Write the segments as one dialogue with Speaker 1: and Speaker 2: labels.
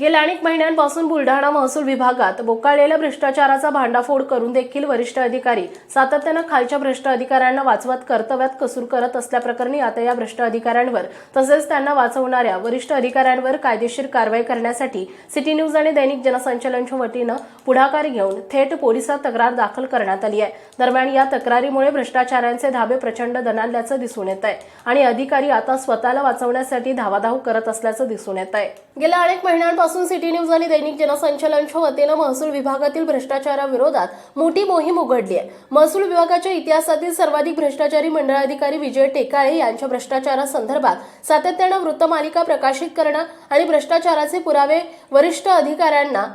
Speaker 1: गेल्या अनेक महिन्यांपासून बुलढाणा महसूल विभागात बोकाळलेल्या भ्रष्टाचाराचा भांडाफोड करून देखील वरिष्ठ अधिकारी सातत्यानं खालच्या भ्रष्ट अधिकाऱ्यांना वाचवत कर्तव्यात कसूर करत असल्याप्रकरणी आता या भ्रष्ट अधिकाऱ्यांवर तसेच त्यांना वाचवणाऱ्या वरिष्ठ अधिकाऱ्यांवर कायदेशीर कारवाई करण्यासाठी सिटी न्यूज आणि दैनिक जनसंचलनच्या वतीनं पुढाकार घेऊन थेट पोलिसात तक्रार दाखल करण्यात आली आहे. दरम्यान या तक्रारीमुळे भ्रष्टाचारांचे धाबे प्रचंड दणाणल्याचं दिसून येत आहे आणि अधिकारी आता स्वतःला वाचवण्यासाठी धावाधाव करत असल्याचं दिसून येत आहे. गेल्या अनेक महिन्यांपासून सिटी न्यूज आणि दैनिक जनसंचलनच्या वतीनं महसूल विभागातील भ्रष्टाचाराविरोधात मोठी मोहीम उघडली आहे. महसूल विभागाच्या इतिहासातील सर्वाधिक भ्रष्टाचारी मंडळ अधिकारी विजय टेकाळे यांच्या भ्रष्टाचारासंदर्भात सातत्यानं वृत्तमालिका प्रकाशित करणं आणि भ्रष्टाचाराचे पुरावे वरिष्ठ अधिकाऱ्यांना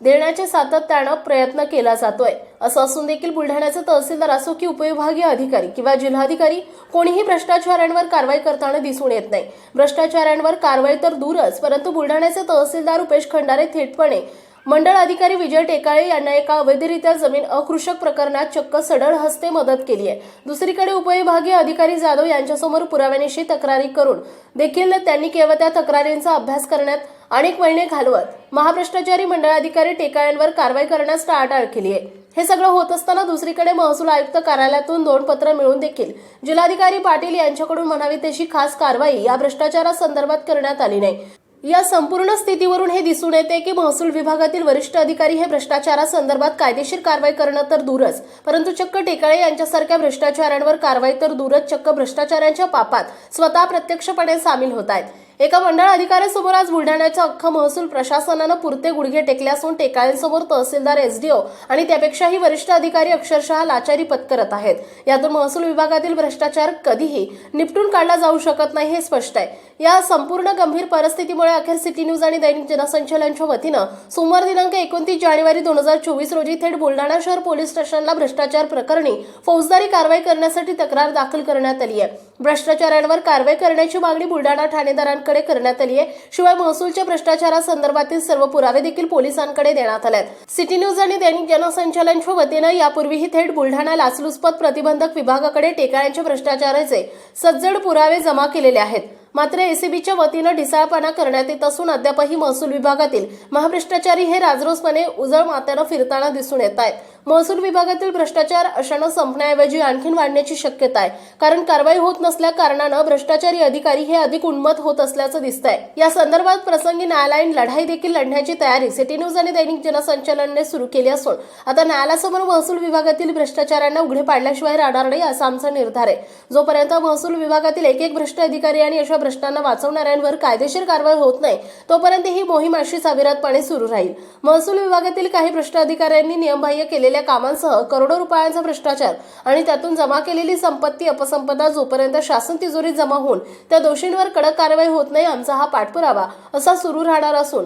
Speaker 1: देण्याचे सातत्यानं प्रयत्न केला जातोय. असं असून देखील बुलढाण्याचे तहसीलदार असो की उपविभागीय अधिकारी किंवा जिल्हाधिकारी कोणीही भ्रष्टाचारांवर कारवाई करताना दिसून येत नाही. भ्रष्टाचारांवर कारवाई तर दूरच परंतु बुलढाण्याचे तहसीलदार उपेश खंडारे थेटपणे मंडळ अधिकारी विजय टेकाळे यांना एका अवैधरित्या जमीन अकृषक प्रकरणात चक्क सडळ हस्ते मदत केली आहे. दुसरीकडे उपविभागीय अधिकारी जाधव यांच्यासमोर पुराव्यानिशी तक्रारी करून देखील त्यांनी केवळ त्या तक्रारींचा अभ्यास करण्यात अनेक महिने घालवत महाभ्रष्टाचारी मंडळ अधिकारी टेकाळ्यांवर कारवाई करण्यास टाळाटाळ केली आहे. हे सगळं होत असताना दुसरीकडे महसूल आयुक्त कार्यालयातून दोन पत्र मिळून देखील जिल्हाधिकारी पाटील यांच्याकडून म्हणावी तशी खास कारवाई या भ्रष्टाचारासंदर्भात करण्यात आली नाही. या संपूर्ण स्थितीवरून हे दिसून येते की महसूल विभागातील वरिष्ठ अधिकारी हे भ्रष्टाचारासंदर्भात कायदेशीर कारवाई करणं तर दूरच परंतु चक्क टेकाळे यांच्यासारख्या भ्रष्टाचारांवर कारवाई तर दूरच चक्क भ्रष्टाचारांच्या पापात स्वतः प्रत्यक्षपणे सामील होत आहेत. एका मंडळ अधिकाऱ्यासमोर आज बुलढाण्याच्या अख्खा महसूल प्रशासनानं पुरते गुडघे टेकले असून टेकाळ्यांसमोर तहसीलदार एसडीओ आणि त्यापेक्षाही वरिष्ठ अधिकारी अक्षरशः लाचारी पत्करत आहेत. यातून महसूल विभागातील भ्रष्टाचार कधीही निपटून काढला जाऊ शकत नाही हे स्पष्ट आहे. या संपूर्ण गंभीर परिस्थितीमुळे अखेर सिटी न्यूज आणि दैनिक जनसंचलनच्या वतीनं सोमवार दिनांक एकोणतीस जानेवारी दोन हजार चोवीस रोजी थेट बुलढाणा शहर पोलीस स्टेशनला भ्रष्टाचार प्रकरणी फौजदारी कारवाई करण्यासाठी तक्रार दाखल करण्यात आली आहे. भ्रष्टाचारांवर कारवाई करण्याची मागणी बुलढाणा ठाणेदारांकडे करण्यात आली आहे शिवाय महसूलच्या भ्रष्टाचारासंदर्भातील सर्व पुरावे देखील पोलिसांकडे देण्यात आले आहेत सिटी न्यूज आणि दैनिक जनसंचालनच्या वतीनं यापूर्वीही थेट बुलढाणा लाचलुचपत प्रतिबंधक विभागाकडे टेकाळ्यांच्या भ्रष्टाचाराचे सज्जड पुरावे जमा केलेले आहेत. मात्र एसीबीच्या वतीनं ढिसाळपणा करण्यात येत असून अद्यापही महसूल विभागातील महाभ्रष्टाचारी हे राजरोसपणे उजळ मात्यानं फिरताना दिसून येत आहेत. महसूल विभागातील भ्रष्टाचार अशानं संपण्याऐवजी आणखीन वाढण्याची शक्यता आहे. कारण कारवाई होत नसल्या कारणानं भ्रष्टाचारी अधिकारी हे अधिक उन्मत होत असल्याचं दिसतंय. या संदर्भात प्रसंगी न्यायालयीन लढाई देखील लढण्याची तयारी सिटी न्यूज आणि दैनिक जनसंचालनने सुरू केली असून आता न्यायालयासमोर महसूल विभागातील भ्रष्टाचारांना उघडे पाडल्याशिवाय राहणार नाही असा आमचा निर्धार आहे. जोपर्यंत महसूल विभागातील एक एक भ्रष्ट अधिकारी आणि अशा भ्रष्टांना वाचवणाऱ्यांवर कायदेशीर कारवाई होत नाही तोपर्यंत ही मोहीम अशीच अविरतपणे सुरू राहील. महसूल विभागातील काही भ्रष्ट अधिकाऱ्यांनी नियमबाह्य केलेल्या कामांसह करोडो रुपयांचा भ्रष्टाचार आणि त्यातून जमा केलेली संपत्ती अपसंपदा जोपर्यंत शासन तिजोरीत जमा होऊन त्या दोषींवर कडक कारवाई होत नाही आमचा हा पाठपुरावा असा सुरू राहणार असून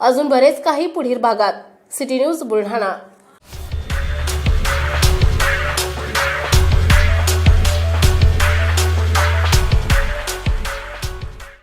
Speaker 1: अजून बरेच काही पुढील भागात. City news Buldhana.